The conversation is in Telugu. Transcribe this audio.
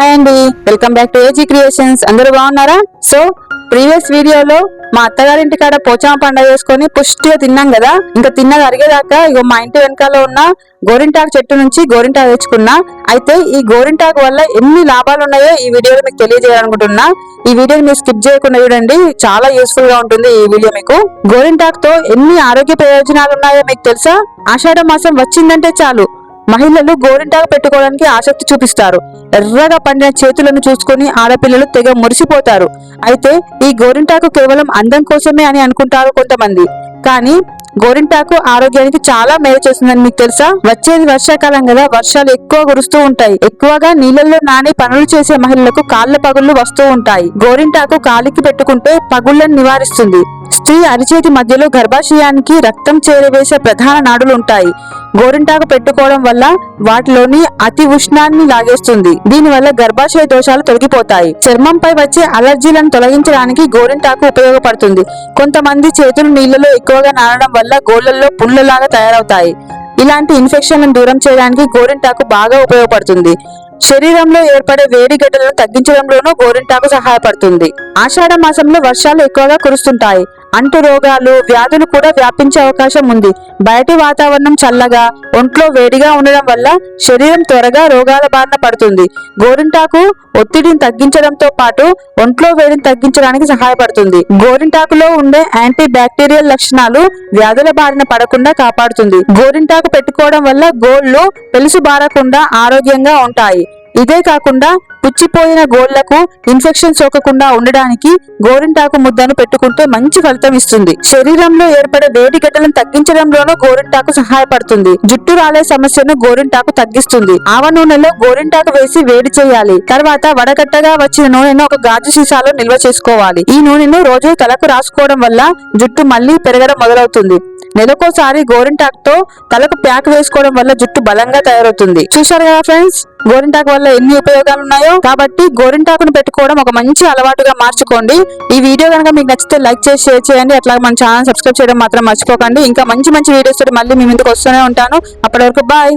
హాయ్ అండి. Welcome back to AG creations అందరూ బాగున్నారా? సో ప్రీవియస్ వీడియోలో మా అత్తగారింటి కాడ పోచమ్మ పండుగ చేసుకొని పుష్టిగా తిన్నాం కదా. ఇంకా తిన్నది అరిగేదాకా ఇగో మా ఇంటి వెనకాల ఉన్న గోరింటాకు చెట్టు నుంచి గోరింటాకు తెచ్చుకున్నా. అయితే ఈ గోరింటాకు వల్ల ఎన్ని లాభాలు ఉన్నాయో ఈ వీడియోలో మీకు తెలియజేయాలనుకుంటున్నా. ఈ వీడియోని మీరు స్కిప్ చేయకుండా చూడండి. చాలా యూస్ఫుల్గా ఉంటుంది ఈ వీడియో మీకు. గోరింటాకుతో ఎన్ని ఆరోగ్య ప్రయోజనాలు ఉన్నాయో మీకు తెలుసా? ఆషాఢ మాసం వచ్చిందంటే చాలు. మహిళలు గోరింటాకు పెట్టుకోవడానికి ఆసక్తి చూపిస్తారు. ఎర్రగా పండిన చేతులను చూసుకొని ఆడపిల్లలు తెగ మురిసిపోతారు. అయితే ఈ గోరింటాకు కేవలం అందం కోసమే అని అనుకుంటారు కొంతమంది. కానీ గోరింటాకు ఆరోగ్యానికి చాలా మేలు చేస్తుందని మీకు తెలుసా? వచ్చేది వర్షాకాలం కదా వర్షాలు ఎక్కువ కురుస్తూ ఉంటాయి. ఎక్కువగా నీళ్ళల్లో నాని పనులు చేసే మహిళలకు కాళ్ళ పగుళ్ళు వస్తూ ఉంటాయి. గోరింటాకు కాలికి పెట్టుకుంటే పగుళ్ళను నివారిస్తుంది. స్త్రీ అరిచేతి మధ్యలో గర్భాశయానికి రక్తం చేరవేసే ప్రధాన నాడులు ఉంటాయి గోరింటాకు పెట్టుకోవడం వల్ల వాటిలోని అతి ఉష్ణాన్ని లాగేస్తుంది. దీనివల్ల గర్భాశయ దోషాలు తొలగిపోతాయి. చర్మంపై వచ్చే అలర్జీలను తొలగించడానికి గోరింటాకు ఉపయోగపడుతుంది. కొంతమంది చేతులు నీళ్ళలో ఎక్కువగా నానడం వల్ల గోళ్ళలో పుల్లలాగా తయారవుతాయి. ఇలాంటి ఇన్ఫెక్షన్లను దూరం చేయడానికి గోరింటాకు బాగా ఉపయోగపడుతుంది. శరీరంలో ఏర్పడే వేడి గడ్డలను తగ్గించడంలోనూ గోరింటాకు సహాయపడుతుంది. ఆషాఢ మాసంలో వర్షాలు ఎక్కువగా కురుస్తుంటాయి. అంటు రోగాలు వ్యాధులు కూడా వ్యాపించే అవకాశం ఉంది. బయటి వాతావరణం చల్లగా ఒంట్లో వేడిగా ఉండడం వల్ల శరీరం త్వరగా రోగాల బారిన పడుతుంది. గోరింటాకు ఒత్తిడిని తగ్గించడంతో పాటు ఒంట్లో వేడిని తగ్గించడానికి సహాయపడుతుంది. గోరింటాకులో ఉండే యాంటీ బ్యాక్టీరియల్ లక్షణాలు వ్యాధుల బారిన పడకుండా కాపాడుతుంది. గోరింటాకు పెట్టుకోవడం వల్ల గోళ్ళు పెలుసు బారకుండా ఆరోగ్యంగా ఉంటాయి. ఇదే కాకుండా పుచ్చిపోయిన గోళ్ళకు ఇన్ఫెక్షన్ సోకకుండా ఉండడానికి గోరింటాకు ముద్దను పెట్టుకుంటే మంచి ఫలితం ఇస్తుంది. శరీరంలో ఏర్పడే వేడి గడ్డలను తగ్గించడంలోనూ గోరింటాకు సహాయపడుతుంది. జుట్టు రాలే సమస్యను గోరింటాకు తగ్గిస్తుంది. ఆవ నూనెలో గోరింటాకు వేసి వేడి చేయాలి. తర్వాత వడగట్టగా వచ్చిన నూనెను ఒక గాజు సీసాలో నిల్వ చేసుకోవాలి. ఈ నూనెను రోజు తలకు రాసుకోవడం వల్ల జుట్టు మళ్ళీ పెరగడం మొదలవుతుంది. నెలకోసారి గోరింటాకుతో తలకు ప్యాక్ వేసుకోవడం వల్ల జుట్టు బలంగా తయారవుతుంది. చూశారు కదా ఫ్రెండ్స్? గోరింటాకు వల్ల ఎన్ని ఉపయోగాలు ఉన్నాయో? కాబట్టి గోరింటాకును పెట్టుకోవడం ఒక మంచి అలవాటుగా మార్చుకోండి. ఈ వీడియో కనుక మీకు నచ్చితే లైక్ చేసి షేర్ చేయండి. అట్లా మన ఛానల్ సబ్స్క్రైబ్ చేయడం మాత్రం మర్చిపోకండి. ఇంకా మంచి మంచి వీడియోస్ తోటి మళ్ళీ మీ ముందుకు వస్తూనే ఉంటాను. అప్పటి వరకు బాయ్!